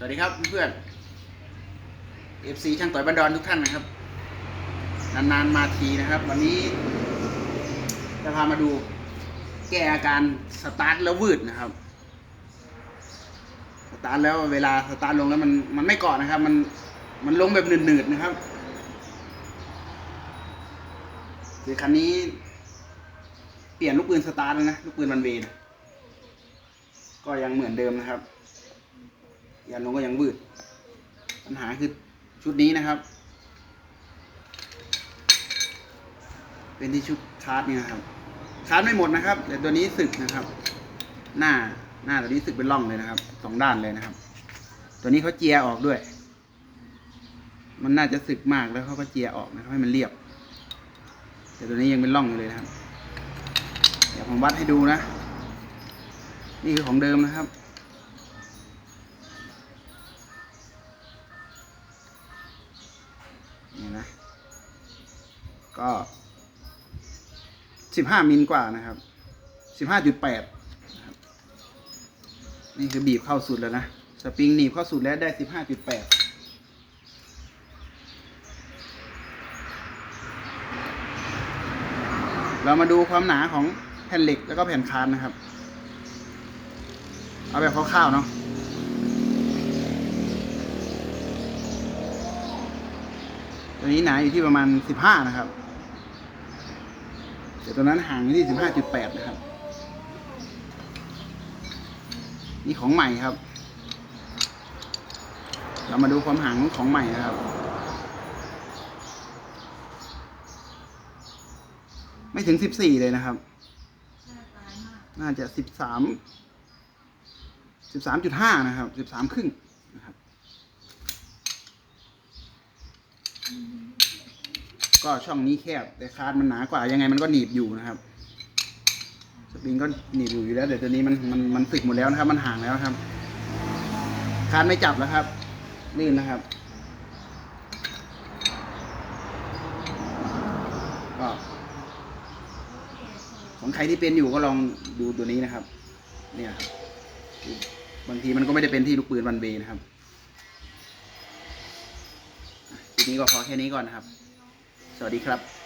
สวัสดีครับเพื่อนเอฟซีช่างต่อยบันดอนทุกท่านนะครับ นานๆมาทีนะครับ วันนี้จะพามาดูแก้อาการสตาร์ทแล้ววืดนะครับสตาร์ทแล้วเวลาสตาร์ทลงแล้วมันมันไม่เกาะนะครับ มันมันลงแบบหนืดๆนะครับคือคันนี้เปลี่ยนลูกปืนสตาร์ทแล้วนะลูกปืนวันเวนก็ยังเหมือนเดิมนะครับ ยานลงก็ยังวืด ปัญหาคือชุดนี้นะครับ เป็นที่ชุดชาร์จนี่นะครับชาร์จไม่หมดนะครับ แต่ตัวนี้สึกนะครับ หน้าหน้าตัวนี้สึกเป็นร่องเลยนะครับสองด้านเลยนะครับ ตัวนี้เขาเจียออกด้วย มันน่าจะสึกมากแล้วเขาก็เจียออกนะครับให้มันเรียบ แต่ตัวนี้ยังเป็นร่องอยู่เลยนะครับ เดี๋ยวผมวัดให้ดูนะ นี่คือของเดิมนะครับ ก็สิบห้ามิลกว่านะครับสิบห้าจุดแปดนี่คือบีบเข้าสุดแล้วนะ สปริงหนีบเข้าสุดแล้วได้สิบห้าจุดแปดเรามาดูความหนาของแผ่นเหล็กแล้วก็แผ่นคานนะครับ เอาแบบคร่าวๆเนาะตัวนี้หนาอยู่ที่ประมาณสิบห้านะครับ แต่ตัวนั้นห่างที่สิบห้าจุดแปดนะครับ นี่ของใหม่ครับ เรามาดูความห่างของใหม่นะครับ ไม่ถึงสิบสี่เลยนะครับ น่าจะสิบสามสิบสามจุดห้านะครับสิบสามครึ่งนะครับ ก็ช่องนี้แคบแต่คาดมันหนากว่ายังไงมันก็หนีบอยู่นะครับสปริงก็หนีบอยู่อยู่แล้วแต่ตัวนี้มันมันมันสึกหมดแล้วนะครับ มันห่างแล้วครับคาดไม่จับแล้วครับลื่นนะครับก็ของใครที่เป็นอยู่ก็ลองดูตัวนี้นะครับ เนี่ยครับบางทีมันก็ไม่ได้เป็นที่ลูกปืนวันเบนะครับทีนี้ก็พอแค่นี้ก่อนนะครับ สวัสดีครับ